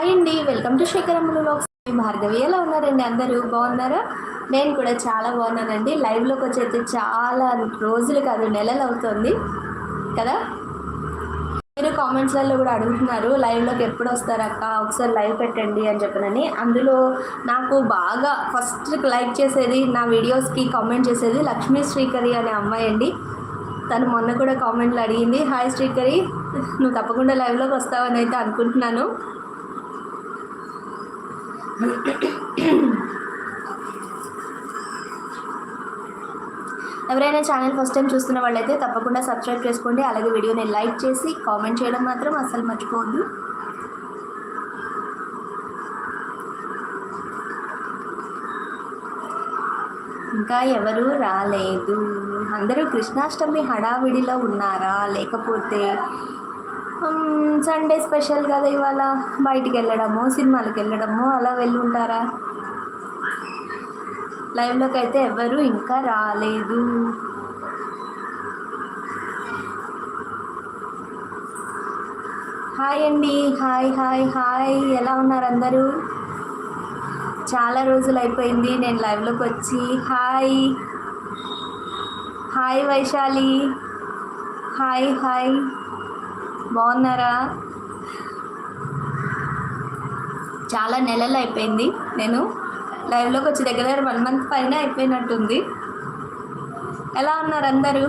Hi అండి welcome to శేఖరములలో Bhargavi ఎలా ఉన్నారండి అందరూ? బాగున్నారా? నేను కూడా చాలా బాగున్నానండి. లైవ్లోకి వచ్చేది చాలా రోజులు కాదు నెలలు అవుతుంది కదా? మీరు కామెంట్స్లలో కూడా అడుగుతున్నారు లైవ్లోకి ఎప్పుడు వస్తారక్క ఒకసారి లైవ్ పెట్టండి అని చెప్పనని. అందులో నాకు బాగా ఫస్ట్ లైక్ చేసేది నా వీడియోస్కి కామెంట్ చేసేది లక్ష్మీ శ్రీకరి అనే అమ్మాయి అండి. తను మొన్న కూడా కామెంట్లు అడిగింది హాయ్ శ్రీకరి నువ్వు తప్పకుండా లైవ్లోకి వస్తావని అయితే అనుకుంటున్నాను. ఎవరైనా ఛానల్ ఫస్ట్ టైం చూస్తున్న వాళ్ళైతే తప్పకుండా సబ్స్క్రైబ్ చేసుకోండి. అలాగే వీడియోని లైక్ చేసి కామెంట్ చేయడం మాత్రం అస్సలు మర్చిపోవద్దు. ఇంకా ఎవరు రాలేదు. అందరూ కృష్ణాష్టమి హడావిడిలో ఉన్నారా? లేకపోతే సండే స్పెషల్ కదా ఇవాళ బయటికి వెళ్ళడము సినిమాలకు వెళ్ళడము అలా వెళ్ళి ఉంటారా లైవ్లోకి అయితే ఎవరు ఇంకా రాలేదు. హాయ్ అండి హాయ్ హాయ్ హాయ్ ఎలా ఉన్నారు అందరూ? చాలా రోజులు అయిపోయింది నేను లైవ్లోకి వచ్చి. Hi hi Vaishali. Hi hi బాగున్నారా? చాలా నెలలు అయిపోయింది నేను. లైవ్లోకి వచ్చి దగ్గర దగ్గర వన్ మంత్ పైన అయిపోయినట్టుంది. ఎలా ఉన్నారు అందరూ?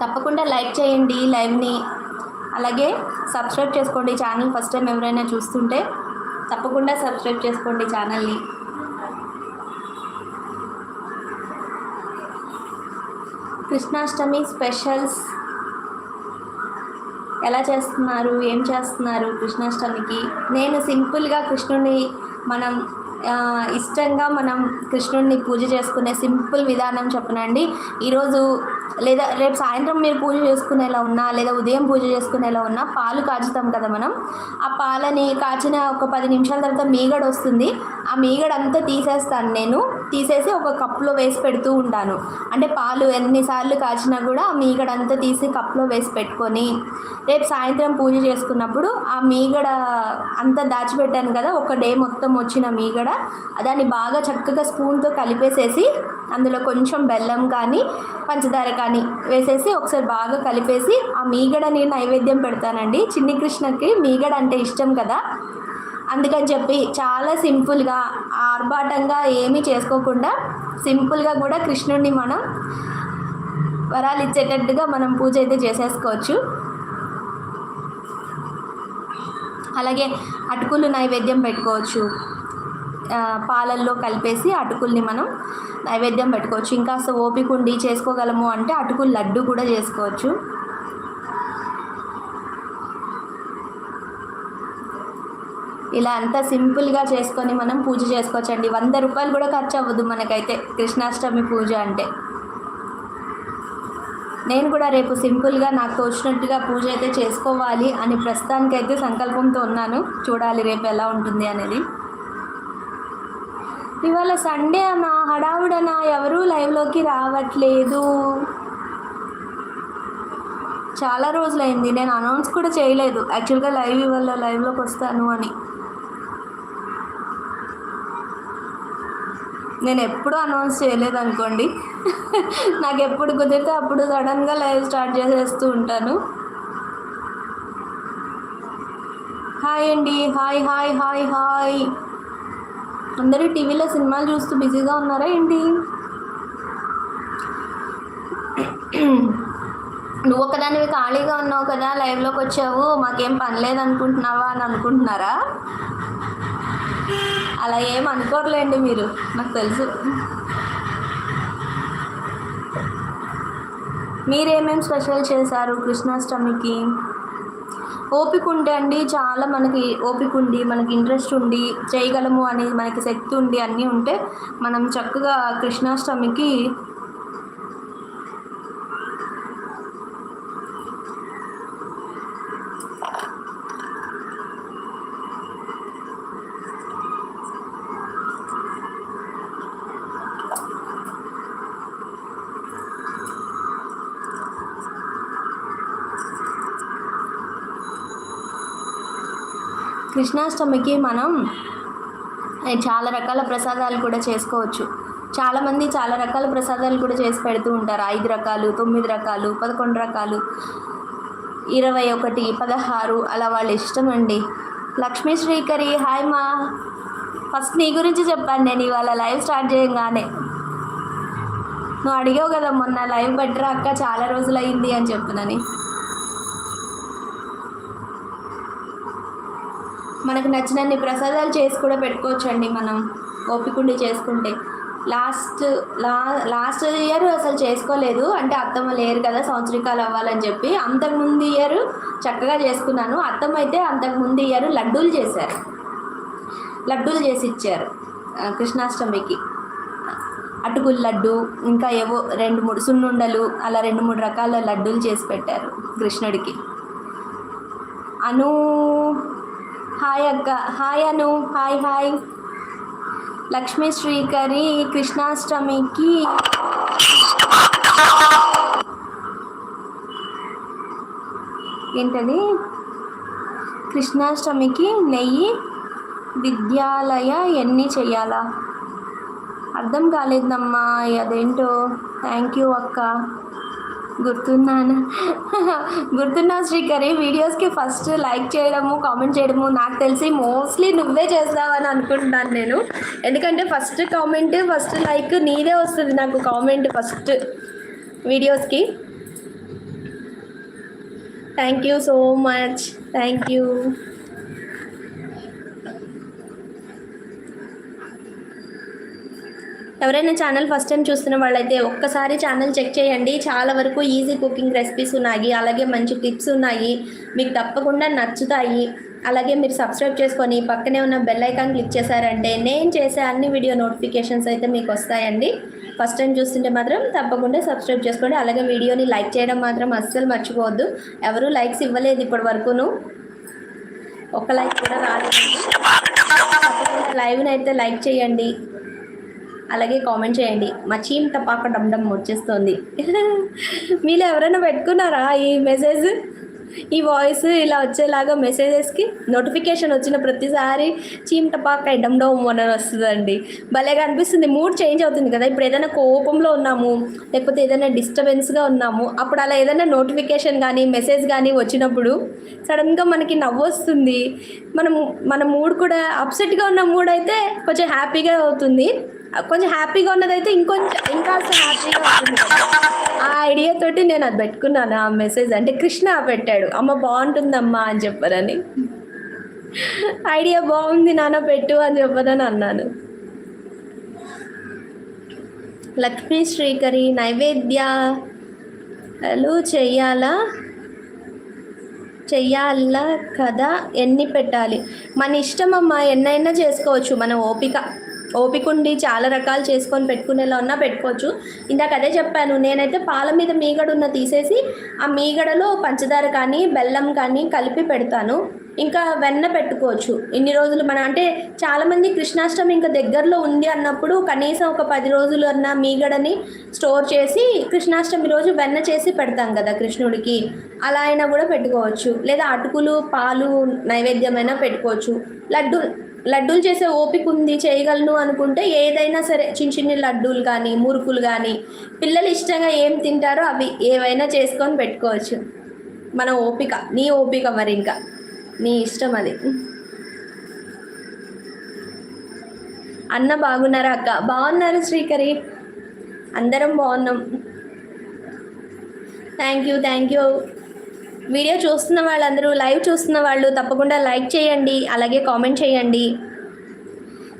తప్పకుండా లైక్ చేయండి లైవ్ని. అలాగే సబ్స్క్రైబ్ చేసుకోండి ఛానల్ ఫస్ట్ టైం ఎవరైనా చూస్తుంటే తప్పకుండా సబ్స్క్రైబ్ చేసుకోండి ఛానల్ని. కృష్ణాష్టమి స్పెషల్స్. ఎలా చేస్తున్నారు? ఏం చేస్తున్నారు కృష్ణాష్టమికి? నేను సింపుల్గా కృష్ణుడిని మనం ఇష్టంగా మనం కృష్ణుడిని పూజ చేసుకునే సింపుల్ విధానం చెప్పనండి. ఈరోజు లేదా రేపు సాయంత్రం మీరు పూజ చేసుకునేలా ఉన్నా లేదా ఉదయం పూజ చేసుకునేలా ఉన్నా పాలు కాచుతాం కదా మనం. ఆ పాలని కాచిన ఒక పది నిమిషాల తర్వాత మీగడ వస్తుంది ఆ మీగడంతా తీసేస్తాను నేను. తీసేసి ఒక కప్లో వేసి పెడుతూ ఉంటాను. అంటే పాలు ఎన్నిసార్లు కాచినా కూడా ఆ తీసి కప్లో వేసి పెట్టుకొని రేపు సాయంత్రం పూజ చేసుకున్నప్పుడు ఆ మీగడ అంతా దాచిపెట్టాను కదా ఒక డే మొత్తం వచ్చిన మీగడ దాన్ని బాగా చక్కగా స్పూన్తో కలిపేసేసి అందులో కొంచెం బెల్లం కానీ పంచదార కానీ వేసేసి ఒకసారి బాగా కలిపేసి ఆ మీగడని నైవేద్యం పెడతానండి. చిన్ని కృష్ణకి మీగడ అంటే ఇష్టం కదా అందుకని చెప్పి చాలా సింపుల్గా ఆర్భాటంగా ఏమీ చేసుకోకుండా సింపుల్గా కూడా కృష్ణుడిని మనం వరాలు ఇచ్చేటట్టుగా మనం పూజ అయితే చేసేసుకోవచ్చు. అలాగే అటుకులు నైవేద్యం పెట్టుకోవచ్చు. పాలల్లో కలిపేసి అటుకుల్ని మనం నైవేద్యం పెట్టుకోవచ్చు. ఇంకా ఓపిక ఉండి చేసుకోగలము అంటే అటుకులు లడ్డు కూడా చేసుకోవచ్చు. ఇలా అంతా సింపుల్గా చేసుకొని మనం పూజ చేసుకోవచ్చండి. వంద రూపాయలు కూడా ఖర్చు అవ్వదు మనకైతే కృష్ణాష్టమి పూజ అంటే. నేను కూడా రేపు సింపుల్గా నాకు తోచినట్టుగా పూజ అయితే చేసుకోవాలి అని ప్రస్తుతానికైతే సంకల్పంతో ఉన్నాను. చూడాలి రేపు ఎలా ఉంటుంది అనేది. ఇవాళ సండే అన్న హడావుడనా ఎవరూ లైవ్లోకి రావట్లేదు. చాలా రోజులైంది. నేను అనౌన్స్ కూడా చేయలేదు. యాక్చువల్గా లైవ్ ఇవాళ లైవ్లోకి వస్తాను అని. నేను ఎప్పుడూ అనౌన్స్ చేయలేదు అనుకోండి నాకు ఎప్పుడు కుదిరితే అప్పుడు సడన్గా లైవ్ స్టార్ట్ చేసేస్తూ ఉంటాను. హాయ్ అండి. Hi hi hi hi. అందరూ టీవీలో సినిమాలు చూస్తూ బిజీగా ఉన్నారా ఏంటి? నువ్వు ఒకదానివి ఖాళీగా ఉన్నావు కదా లైవ్లోకి వచ్చావు మాకేం పని లేదు అనుకుంటున్నావా అని అనుకుంటున్నారా? అలా ఏం అనుకోర్లేండి మీరు నాకు తెలుసు. మీరేమేమి స్పెషల్ చేశారు కృష్ణాష్టమికి? ఓపిక ఉంటే అండి చాలా మనకి ఓపిక ఉండి మనకి ఇంట్రెస్ట్ ఉండి చేయగలము అని మనకి శక్తి ఉండి అన్నీ ఉంటే మనం చక్కగా కృష్ణాష్టమికి కృష్ణాష్టమికి మనం చాలా రకాల ప్రసాదాలు కూడా చేసుకోవచ్చు. చాలామంది చాలా రకాల ప్రసాదాలు కూడా చేసి పెడుతూ ఉంటారు. ఐదు రకాలు తొమ్మిది రకాలు పదకొండు రకాలు ఇరవై ఒకటి పదహారు అలా వాళ్ళ ఇష్టం అండి. లక్ష్మీ శ్రీకరి హాయ్ మా. ఫస్ట్ నీ గురించి చెప్పాను నేను ఇవాళ లైవ్ స్టార్ట్ చేయగానే. నువ్వు అడిగావు కదా మొన్న లైవ్ పెట్టరా అక్క చాలా రోజులు అయింది అని చెప్పునని. మనకు నచ్చినన్ని ప్రసాదాలు చేసి కూడా పెట్టుకోవచ్చండి మనం ఓపికండి చేసుకుంటే. లాస్ట్ లా లాస్ట్ ఇయర్ అసలు చేసుకోలేదు. అంటే అత్తమ్మ లేరు కదా సంవత్సరికాలు అవ్వాలని చెప్పి. అంతకుముందు ఇయర్ చక్కగా చేసుకున్నాను. అత్తమ్మ అయితే అంతకుముందు ఇయర్ లడ్డూలు చేశారు. లడ్డూలు చేసి ఇచ్చారు కృష్ణాష్టమికి. అటుకుల లడ్డు ఇంకా ఏవో రెండు మూడు సున్నుండలు అలా రెండు మూడు రకాల లడ్డూలు చేసి పెట్టారు కృష్ణుడికి. అను హాయ్ అక్క. Hi Anu. Hi hi. Lakshmi Srikari కృష్ణాష్టమికి ఏంటది? కృష్ణాష్టమికి నెయ్యి విద్యాలయ ఎన్ని చెయ్యాలా అర్థం కాలేదమ్మా. అదేంటో? థ్యాంక్ యూ అక్క. గుర్తున్నాను. గుర్తున్నా శ్రీకరి వీడియోస్కి ఫస్ట్ లైక్ చేయడము కామెంట్ చేయడము నాకు తెలిసి మోస్ట్లీ నువ్వే చేస్తావని అనుకుంటున్నాను నేను. ఎందుకంటే ఫస్ట్ కామెంట్ ఫస్ట్ లైక్ నీదే వస్తుంది నాకు కామెంట్ ఫస్ట్ వీడియోస్కి thank you so much thank you ఎవరైనా ఛానల్ ఫస్ట్ టైం చూస్తున్న వాళ్ళైతే ఒక్కసారి ఛానల్ చెక్ చేయండి. చాలా వరకు ఈజీ కుకింగ్ రెసిపీస్ ఉన్నాయి. అలాగే మంచి టిప్స్ ఉన్నాయి. మీకు తప్పకుండా నచ్చుతాయి. అలాగే మీరు సబ్స్క్రైబ్ చేసుకొని పక్కనే ఉన్న బెల్ ఐకాన్ క్లిక్ చేశారంటే నేను చేసే అన్ని వీడియో నోటిఫికేషన్స్ అయితే మీకు వస్తాయండి. ఫస్ట్ టైం చూస్తుంటే మాత్రం తప్పకుండా సబ్స్క్రైబ్ చేసుకోండి. అలాగే వీడియోని లైక్ చేయడం మాత్రం అస్సలు మర్చిపోవద్దు. ఎవరు లైక్స్ ఇవ్వలేదు ఇప్పటి వరకును ఒక లైక్ కూడా రాలేదు. లైవ్ని అయితే లైక్ చేయండి. అలాగే కామెంట్ చేయండి. మా చీమ్ టపాక డమ్ డమ్ వచ్చేస్తుంది. మీరు ఎవరైనా పెట్టుకున్నారా ఈ మెసేజ్? ఈ వాయిస్ ఇలా వచ్చేలాగా మెసేజెస్కి నోటిఫికేషన్ వచ్చిన ప్రతిసారి చీమ్ టపాక డమ్ డమ్ అని వస్తుందండి. భలేగా అనిపిస్తుంది. మూడ్ చేంజ్ అవుతుంది కదా. ఇప్పుడు ఏదైనా కోపంలో ఉన్నాము లేకపోతే ఏదైనా డిస్టర్బెన్స్గా ఉన్నాము అప్పుడు అలా ఏదైనా నోటిఫికేషన్ కానీ మెసేజ్ కానీ వచ్చినప్పుడు సడన్గా మనకి నవ్వు వస్తుంది. మనం మన మూడ్ కూడా అప్సెట్గా ఉన్న మూడ్ అయితే కొంచెం హ్యాపీగా అవుతుంది. కొంచెం హ్యాపీగా ఉన్నదైతే ఇంకొంచెం ఇంకా హ్యాపీగా ఉంటుంది ఆ ఐడియా తోటి నేను అది పెట్టుకున్నాను ఆ మెసేజ్ అంటే కృష్ణ పెట్టాడు అమ్మ బాగుంటుందమ్మా అని చెప్పారని. ఐడియా బాగుంది నాన్న పెట్టు అని చెప్పారని అన్నాను. లక్ష్మీ శ్రీకరి నైవేద్యాలు చెయ్యాలా? చెయ్యాలా? కదా ఎన్ని పెట్టాలి? మన ఇష్టం అమ్మా ఎన్నైనా చేసుకోవచ్చు మన ఓపిక. ఓపిక ఉండి చాలా రకాలు చేసుకొని పెట్టుకునేలా ఉన్నా పెట్టుకోవచ్చు. ఇందాక అదే చెప్పాను నేనైతే పాల మీద మీగడ ఉన్న తీసేసి ఆ మీగడలో పంచదార కానీ బెల్లం కానీ కలిపి పెడతాను. ఇంకా వెన్న పెట్టుకోవచ్చు. ఇన్ని రోజులు మన అంటే చాలామంది కృష్ణాష్టమి ఇంకా దగ్గరలో ఉంది అన్నప్పుడు కనీసం ఒక పది రోజులు అన్న మీగడని స్టోర్ చేసి కృష్ణాష్టమి రోజు వెన్న చేసి పెడతాం కదా కృష్ణుడికి. అలా అయినా కూడా పెట్టుకోవచ్చు. లేదా అటుకులు పాలు నైవేద్యమైనా పెట్టుకోవచ్చు. లడ్డు లడ్డూలు చేసే ఓపిక ఉంది చేయగలను అనుకుంటే ఏదైనా సరే చిన్న చిన్న లడ్డూలు కానీ మురుకులు కానీ పిల్లలు ఇష్టంగా ఏం తింటారో అవి ఏవైనా చేసుకొని పెట్టుకోవచ్చు. మన ఓపిక నీ ఓపిక మరి ఇంకా. నీ ఇష్టం అది. అన్న బాగున్నారా అక్క? బాగున్నారు శ్రీకరి. అందరం బాగున్నాం. Thank you thank you video చూస్తున్న వాళ్ళందరూ లైవ్ చూస్తున్న వాళ్ళు తప్పకుండా లైక్ చేయండి అలాగే కామెంట్ చేయండి.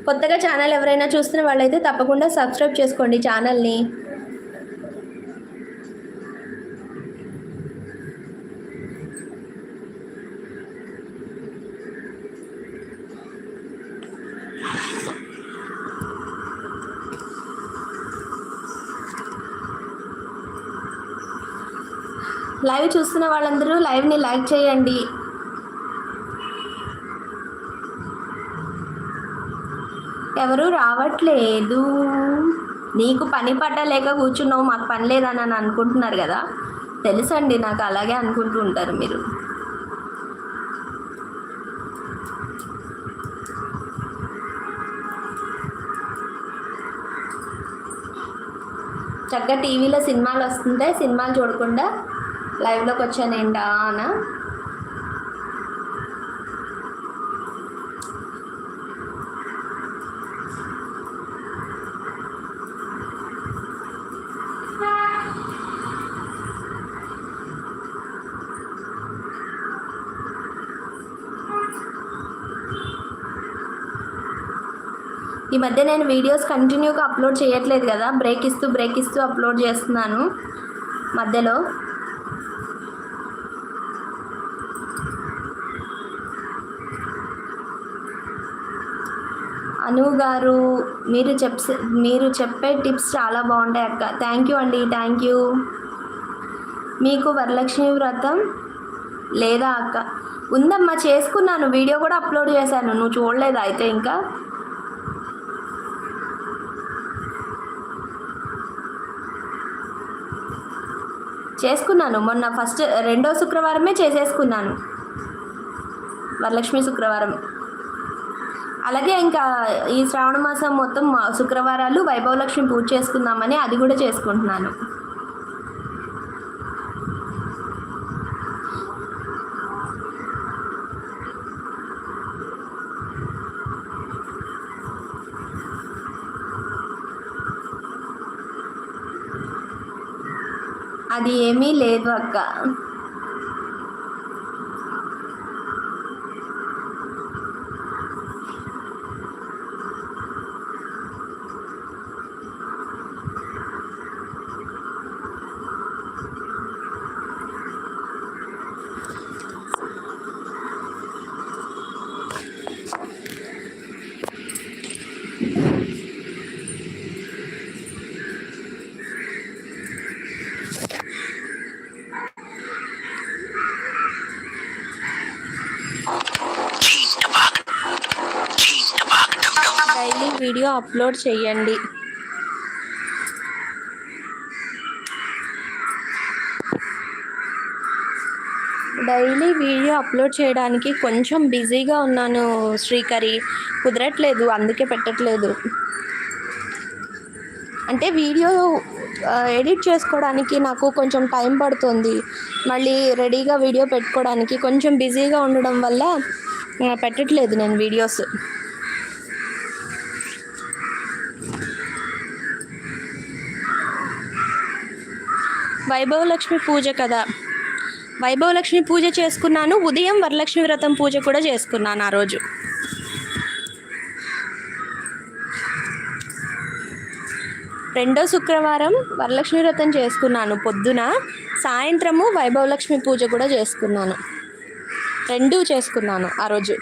కొత్తగా ఛానల్ ఎవరైనా చూస్తున్న వాళ్ళైతే తప్పకుండా సబ్స్క్రైబ్ చేసుకోండి ఛానల్ని. లైవ్ చూస్తున్న వాళ్ళందరూ లైవ్ని లైక్ చేయండి. ఎవరు రావట్లేదు. నీకు పని పట్టలేక కూర్చున్నావు మాకు పని లేదని అని అనుకుంటున్నారు కదా? తెలుసండి నాకు అలాగే అనుకుంటూ ఉంటారు మీరు. చక్కగా టీవీలో సినిమాలు వస్తుంటే సినిమాలు చూడకుండా లైవ్లోకి వచ్చాను ఏంటా అనా? ఈ మధ్య నేను వీడియోస్ కంటిన్యూగా అప్లోడ్ చేయట్లేదు కదా బ్రేక్ ఇస్తూ బ్రేక్ ఇస్తూ అప్లోడ్ చేస్తున్నాను మధ్యలో. అను గారు మీరు చెప్ మీరు చెప్పే టిప్స్ చాలా బాగుంటాయి అక్క. థ్యాంక్ యూ అండి థ్యాంక్ యూ మీకు వరలక్ష్మి వ్రతం లేదా అక్క? ఉందమ్మా చేసుకున్నాను. వీడియో కూడా అప్లోడ్ చేశాను. నువ్వు చూడలేదా అయితే ఇంకా? చేసుకున్నాను. మొన్న ఫస్ట్ రెండో శుక్రవారమే చేసేసుకున్నాను. వరలక్ష్మి శుక్రవారం. అలాగే ఇంకా ఈ శ్రావణ మాసం మొత్తం శుక్రవారాలు వైభవలక్ష్మి పూజ చేసుకుందామని అది కూడా చేసుకుంటున్నాను. అది ఏమీ లేదు అక్క డైలీ వీడియో అప్లోడ్ చేయండి డైలీ వీడియో అప్లోడ్ చేయడానికి కొంచెం బిజీగా ఉన్నాను శ్రీకరి. కుదరట్లేదు అందుకే పెట్టట్లేదు. అంటే వీడియో ఎడిట్ చేసుకోవడానికి నాకు కొంచెం టైం పడుతుంది. మళ్ళీ రెడీగా వీడియో పెట్టుకోవడానికి కొంచెం బిజీగా ఉండడం వల్ల పెట్టట్లేదు నేను వీడియోస్. వైభవలక్ష్మి పూజ కదా. వైభవలక్ష్మి పూజ చేసుకున్నాను. ఉదయం వరలక్ష్మి వ్రతం పూజ కూడా చేసుకున్నాను ఆ రోజు. రెండో శుక్రవారం వరలక్ష్మి వ్రతం చేసుకున్నాను. పొద్దున సాయంత్రము వైభవలక్ష్మి పూజ కూడా చేసుకున్నాను. రెండూ చేసుకున్నాను ఆ రోజు.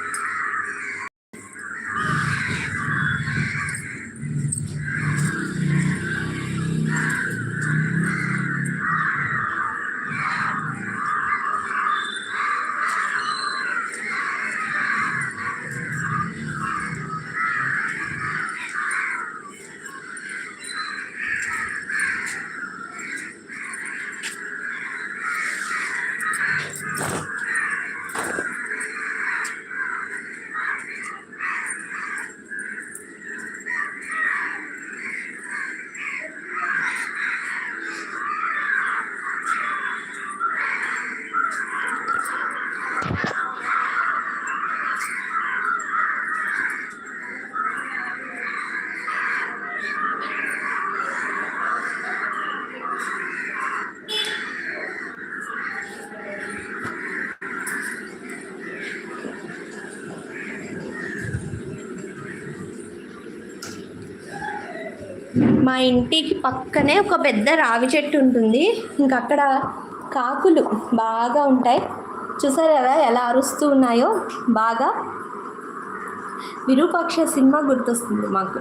మా ఇంటికి పక్కనే ఒక పెద్ద రావి చెట్టు ఉంటుంది. ఇంకా అక్కడ కాకులు బాగా ఉంటాయి. చూసారు కదా ఎలా అరుస్తూ ఉన్నాయో? బాగా విరూపాక్ష సినిమా గుర్తొస్తుంది మాకు.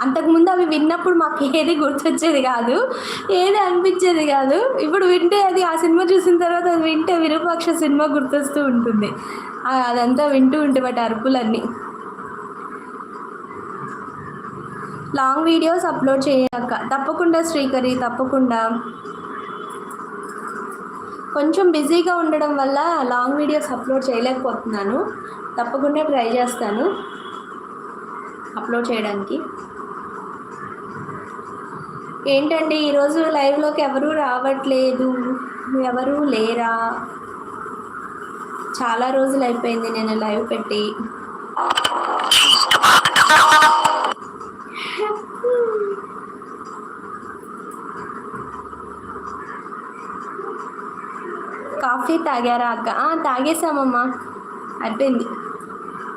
అంతకుముందు అవి విన్నప్పుడు మాకు ఏది గుర్తొచ్చేది కాదు. ఏది అనిపించేది కాదు. ఇప్పుడు వింటే అది ఆ సినిమా చూసిన తర్వాత అది వింటే విరూపాక్ష సినిమా గుర్తొస్తూ ఉంటుంది. అదంతా వింటూ ఉంటే వాటి అరుపులన్నీ. లాంగ్ వీడియోస్ అప్లోడ్ చేయక. తప్పకుండా శ్రీకరి తప్పకుండా. కొంచెం బిజీగా ఉండడం వల్ల లాంగ్ వీడియోస్ అప్లోడ్ చేయలేకపోతున్నాను. తప్పకుండా ట్రై చేస్తాను అప్లోడ్ చేయడానికి. ఏంటండి ఈరోజు లైవ్లోకి ఎవరూ రావట్లేదు. ఎవరూ లేరా? చాలా రోజులు అయిపోయింది నేను లైవ్ పెట్టి. కాఫీ తాగారా అక్క? తాగేసామమ్మా అయిపోయింది.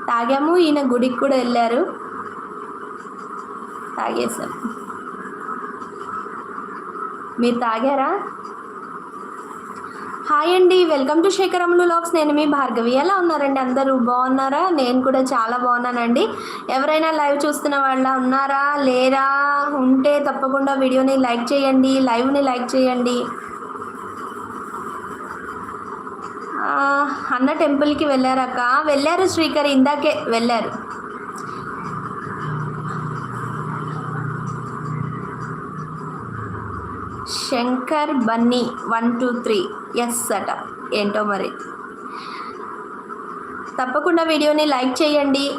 తాగాము ఈయన గుడికి కూడా వెళ్ళారు. తాగేసాం మీరు తాగారా? హాయ్ అండి వెల్కమ్ టు శేఖరములు లాక్స్. నేను మీ భార్గవి. ఎలా ఉన్నారండి అందరూ? బాగున్నారా? నేను కూడా చాలా బాగున్నానండి. ఎవరైనా లైవ్ చూస్తున్న వాళ్ళ ఉన్నారా? లేరా? ఉంటే తప్పకుండా వీడియోని లైక్ చేయండి లైవ్ని లైక్ చేయండి ఆ, అన్న టెంపుల్కి వెళ్ళారక్క. వెళ్ళారు శ్రీకర్ ఇందాకే వెళ్ళారు. Shankar Bunny one two three. Yes అట. ఏంటో మరి. తప్పకుండా వీడియోని లైక్ చేయండి.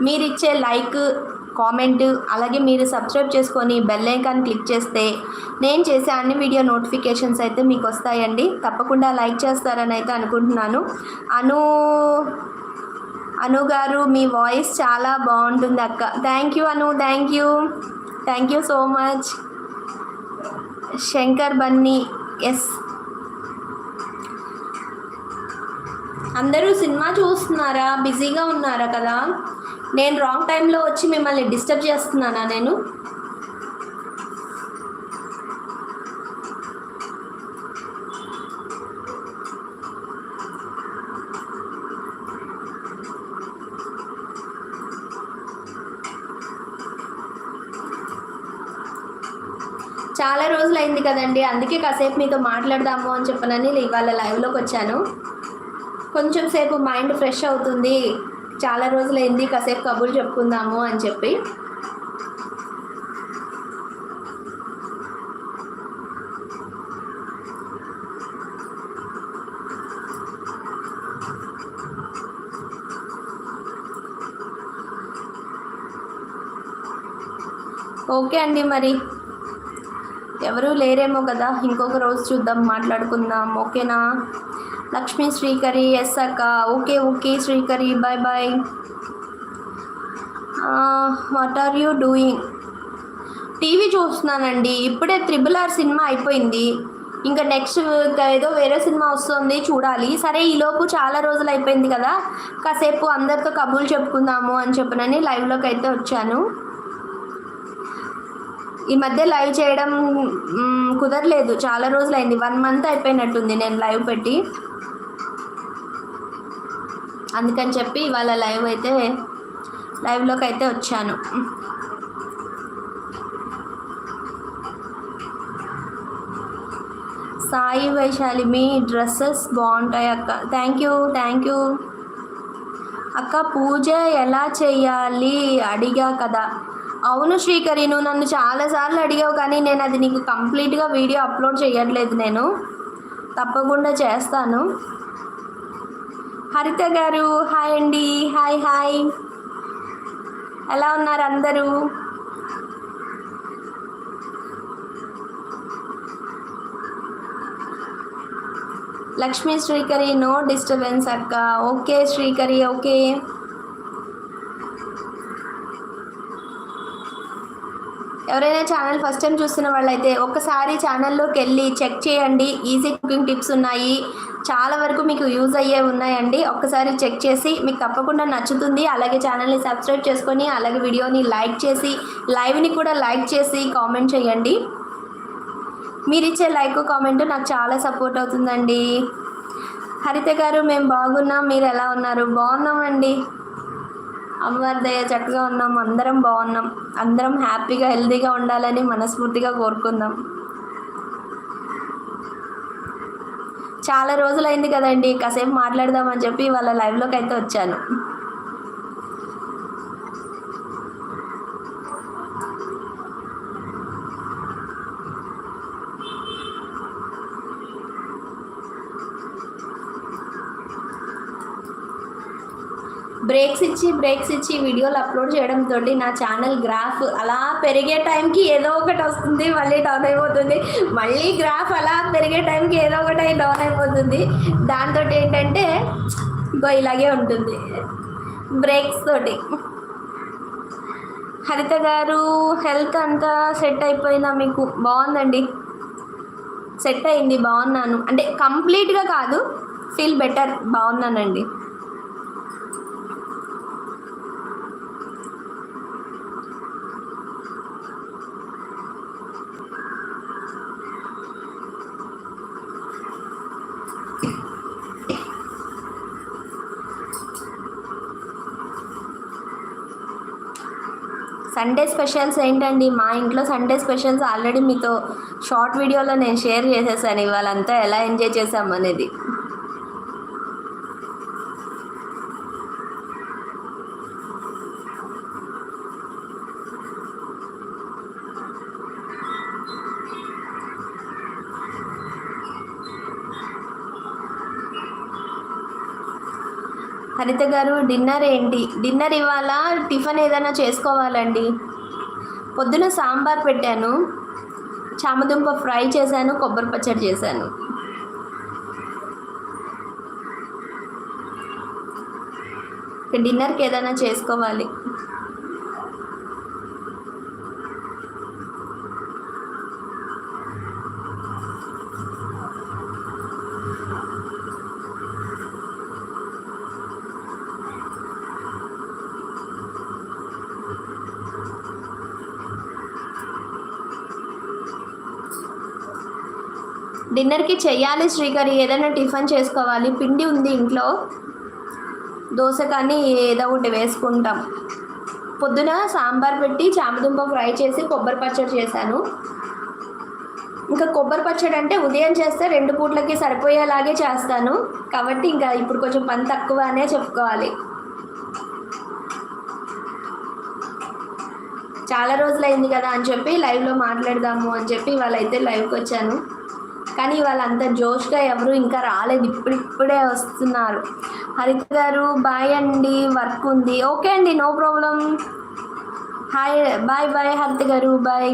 మీరిచ్చే లైక్ కామెంట్. అలాగే మీరు సబ్స్క్రైబ్ చేసుకొని బెల్ ఐకాన్ క్లిక్ చేస్తే నేను చేసే అన్ని వీడియో నోటిఫికేషన్స్ అయితే మీకు వస్తాయండి. తప్పకుండా లైక్ చేస్తారని అయితే అనుకుంటున్నాను. అను అను గారు మీ వాయిస్ చాలా బాగుంటుంది అక్క. Thank you Anu. Thank you thank you so much Shankar Bunny yes అందరూ సినిమా చూస్తున్నారా? బిజీగా ఉన్నారా కదా? నేను రాంగ్ టైంలో వచ్చి మిమ్మల్ని డిస్టర్బ్ చేస్తున్నానా నేను? చాలా రోజులు అయింది కదండి అందుకే కాసేపు మీతో మాట్లాడదాము అని చెప్పనని ఇవాళ లైవ్లోకి వచ్చాను. కొంచెం సేపు మైండ్ ఫ్రెష్ అవుతుంది. చాలా రోజులైంది కాసేపు కబుర్లు చెప్పుకుందాము అని చెప్పి. ఓకే అండి మరి. ఎవరు లేరేమో కదా ఇంకొక రోజు చూద్దాం మాట్లాడుకుందాం. ఓకేనా? లక్ష్మీ శ్రీకరి ఎస్ అక్క okay okay Srikari. Bye bye. What are you doing TV చూస్తున్నానండి. ఇప్పుడే త్రిబుల్ ఆర్ సినిమా అయిపోయింది. ఇంకా నెక్స్ట్ ఏదో వేరే సినిమా వస్తుంది చూడాలి. సరే ఈలోపు చాలా రోజులు అయిపోయింది కదా. కాసేపు అందరితో కబుర్లు చెప్పుకుందాము అని చెప్పనని లైవ్లోకి అయితే వచ్చాను. ఈ మధ్య లైవ్ చేయడం కుదరలేదు. చాలా రోజులైంది. వన్ మంత్ అయిపోయినట్టుంది నేను లైవ్ పెట్టి. అందుకని చెప్పి ఇవాళ లైవ్ అయితే లైవ్లోకి అయితే వచ్చాను. సాయి వైశాలి మీ డ్రెస్సెస్ బాగుంటాయి అక్క. థ్యాంక్ యూ థ్యాంక్ యూ అక్క పూజ ఎలా చేయాలి? అడిగా కదా. అవును శ్రీకరి నువ్వు నన్ను చాలాసార్లు అడిగావు కానీ నేను అది నీకు కంప్లీట్గా వీడియో అప్లోడ్ చేయట్లేదు నేను. తప్పకుండా చేస్తాను. హరిత గారు హాయ్ అండి. Hi hi. ఎలా ఉన్నారు అందరూ? లక్ష్మీ శ్రీకరి నో డిస్టర్బెన్స్ అక్క. Okay Srikari okay. ఎవరైనా ఛానల్ ఫస్ట్ టైం చూస్తున్న వాళ్ళైతే ఒకసారి ఛానల్లోకి వెళ్ళి చెక్ చేయండి. ఈజీ కుకింగ్ టిప్స్ ఉన్నాయి. చాలా వరకు మీకు యూజ్ అయ్యే ఉన్నాయండి. ఒక్కసారి చెక్ చేసి మీకు తప్పకుండా నచ్చుతుంది. అలాగే ఛానల్ని సబ్స్క్రైబ్ చేసుకొని అలాగే వీడియోని లైక్ చేసి లైవ్ని కూడా లైక్ చేసి కామెంట్ చేయండి. మీరు ఇచ్చే లైక్ కామెంట్ నాకు చాలా సపోర్ట్ అవుతుందండి. హరిత గారు మేము బాగున్నాం. మీరు ఎలా ఉన్నారు? బాగున్నామండి. అమ్మవారి దయ చక్కగా ఉన్నాం. అందరం బాగున్నాం. అందరం హ్యాపీగా హెల్తీగా ఉండాలని మనస్ఫూర్తిగా కోరుకుందాం. చాలా రోజులైంది కదండి కాసేపు మాట్లాడదామని చెప్పి వాళ్ళ లైవ్లోకి అయితే వచ్చాను. బ్రేక్స్ ఇచ్చి బ్రేక్స్ ఇచ్చి వీడియోలు అప్లోడ్ చేయడంతో నా ఛానల్ గ్రాఫ్ అలా పెరిగే టైంకి ఏదో ఒకటి వస్తుంది మళ్ళీ డౌన్ అయిపోతుంది. మళ్ళీ గ్రాఫ్ అలా పెరిగే టైంకి ఏదో ఒకటి డౌన్ అయిపోతుంది. దాంతో ఏంటంటే ఇంకో ఇలాగే ఉంటుంది. బ్రేక్స్ తోటి. హరిత గారు హెల్త్ అంతా సెట్ అయిపోయిందా మీకు? బాగుందండి. సెట్ అయింది బాగున్నాను. అంటే కంప్లీట్గా కాదు ఫీల్ బెటర్ బాగున్నానండి. సండే స్పెషల్స్ ఏంటండి? మా ఇంట్లో సండే స్పెషల్స్ ఆల్రెడీ మీతో షార్ట్ వీడియోలో నేను షేర్ చేసేసాను. ఇవాళంతా ఎలా ఎంజాయ్ చేసాం అనిత హరిత గారు డిన్నర్ ఏంటి? డిన్నర్ ఇవాళ టిఫిన్ ఏదైనా చేసుకోవాలండి. పొద్దున సాంబార్ పెట్టాను. చామదుంప ఫ్రై చేశాను కొబ్బరి పచ్చడి చేశాను. డిన్నర్కి ఏదైనా చేసుకోవాలి. డిన్నర్కి చెయ్యాలి శ్రీకరి ఏదైనా టిఫిన్ చేసుకోవాలి. పిండి ఉంది ఇంట్లో. దోశ కానీ ఏదో ఒకటి వేసుకుంటాం. పొద్దున సాంబార్ పెట్టి చామదుంప ఫ్రై చేసి కొబ్బరి పచ్చడి చేశాను. ఇంకా కొబ్బరి పచ్చడి అంటే ఉదయం చేస్తే రెండు పూట్లకి సరిపోయేలాగే చేస్తాను. కాబట్టి ఇంకా ఇప్పుడు కొంచెం పని తక్కువ అనే చెప్పుకోవాలి. చాలా రోజులైంది కదా అని చెప్పి లైవ్లో మాట్లాడదాము అని చెప్పి వాళ్ళైతే లైవ్కి వచ్చాను. కానీ వాళ్ళంతా జోష్గా ఎవరు ఇంకా రాలేదు. ఇప్పుడిప్పుడే వస్తున్నారు. హరిత గారు బాయ్ అండి. వర్క్ ఉంది. ఓకే అండి no problem. Hi bye bye Haritha గారు బాయ్.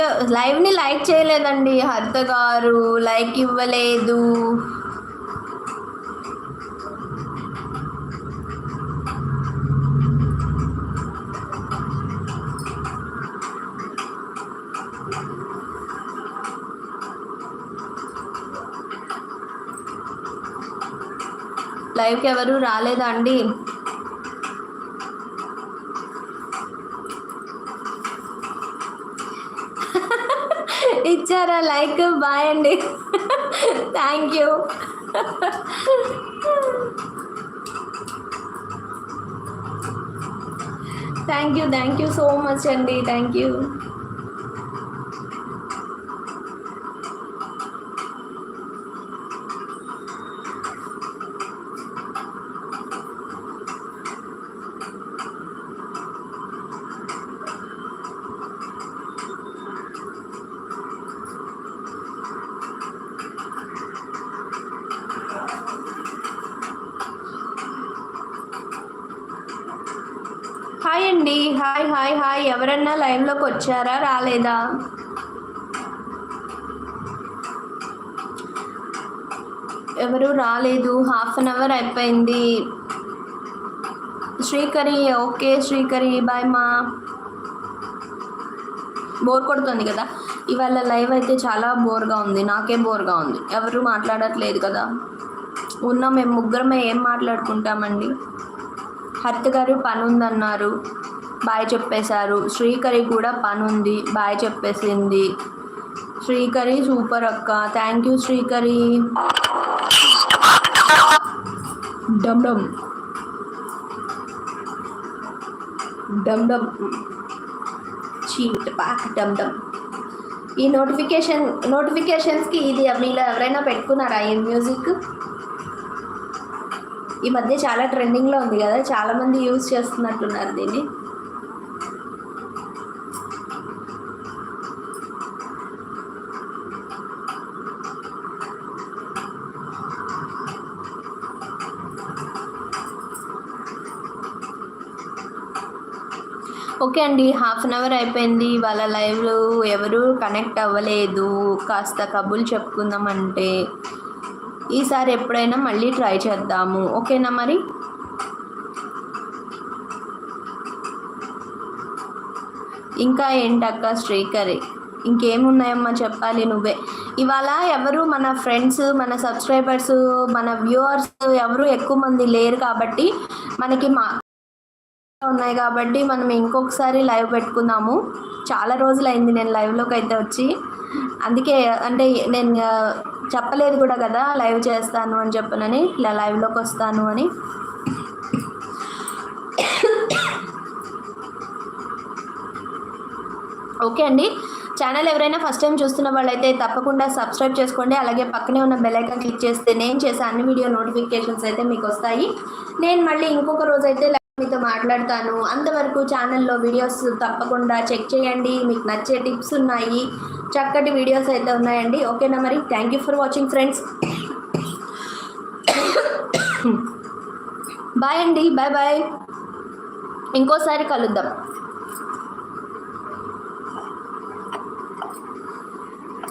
వీడియో లైవ్ని లైక్ చేయలేదండి హర్త గారు. లైక్ ఇవ్వలేదు. లైవ్కి ఎవరు రాలేదా అండి? ఇచ్చారా? లైక్ బాయ్ అండి. Thank you. Thank you thank you so much అండి. థ్యాంక్ యూ హాయ్ అండి హాయ్ హాయ్ హాయ్ ఎవరన్నా లైవ్లోకి వచ్చారా రాలేదా? ఎవరు రాలేదు. హాఫ్ అన్ అవర్ అయిపోయింది. శ్రీకరి ఓకే శ్రీకరి బాయ్ మా. బోర్ కొడుతుంది కదా. ఇవాళ లైవ్ అయితే చాలా బోర్గా ఉంది. నాకే బోర్గా ఉంది. ఎవరు మాట్లాడట్లేదు కదా. ఉన్న మేము ముగ్గురమే. ఏం మాట్లాడుకుంటామండి? హరిత గారు పని ఉందన్నారు బాయ్ చెప్పేశారు. శ్రీకరి కూడా పని ఉంది బాయ్ చెప్పేసింది. శ్రీకరి సూపర్ అక్క. Thank you Srikari. డమ్ డమ్. డమ్ డమ్. చీట్ పాక్ డమ్ డమ్. ఈ నోటిఫికేషన్ నోటిఫికేషన్స్కి ఇది మీలో ఎవరైనా పెట్టుకున్నారా ఈ మ్యూజిక్? ఈ మధ్య చాలా ట్రెండింగ్లో ఉంది కదా. చాలామంది యూజ్ చేస్తున్నట్టున్నారు దీన్ని. ఓకే అండి హాఫ్ అన్ అవర్ అయిపోయింది. వాళ్ళ లైవ్లో ఎవరు కనెక్ట్ అవ్వలేదు. కాస్త కబుల్ చెప్పుకుందామంటే ఈసారి ఎప్పుడైనా మళ్ళీ ట్రై చేద్దాము. ఓకేనా మరి? ఇంకా ఏంటక్క శ్రీకరి? ఇంకేమున్నాయమ్మా చెప్పాలి నువ్వే. ఇవాళ ఎవరు మన ఫ్రెండ్స్ మన సబ్స్క్రైబర్స్ మన వ్యూవర్స్ ఎవరు ఎక్కువ మంది లేరు కాబట్టి మనకి మా ఉన్నాయి కాబట్టి మనం ఇంకొకసారి లైవ్ పెట్టుకుందాము. చాలా రోజులైంది నేను లైవ్లోకి అయితే వచ్చి. అందుకే అంటే నేను చెప్పలేదు కూడా కదా లైవ్ చేస్తాను అని చెప్పనని ఇలా లైవ్లోకి వస్తాను అని. ఓకే అండి. ఛానల్ ఎవరైనా ఫస్ట్ టైం చూస్తున్న వాళ్ళైతే తప్పకుండా సబ్స్క్రైబ్ చేసుకోండి. అలాగే పక్కనే ఉన్న బెల్ ఐకాన్ క్లిక్ చేస్తే నేను చేసే అన్ని వీడియో నోటిఫికేషన్స్ అయితే మీకు వస్తాయి. నేను మళ్ళీ ఇంకొక రోజు అయితే మీతో మాట్లాడతాను. అంతవరకు ఛానల్లో వీడియోస్ తప్పకుండా చెక్ చేయండి. మీకు నచ్చే టిప్స్ ఉన్నాయి. చక్కటి వీడియోస్ అయితే ఉన్నాయండి. ఓకేనా మరి? Thank you for watching friends bye అండి. బాయ్ బాయ్ ఇంకోసారి కలుద్దాం.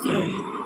Yeah.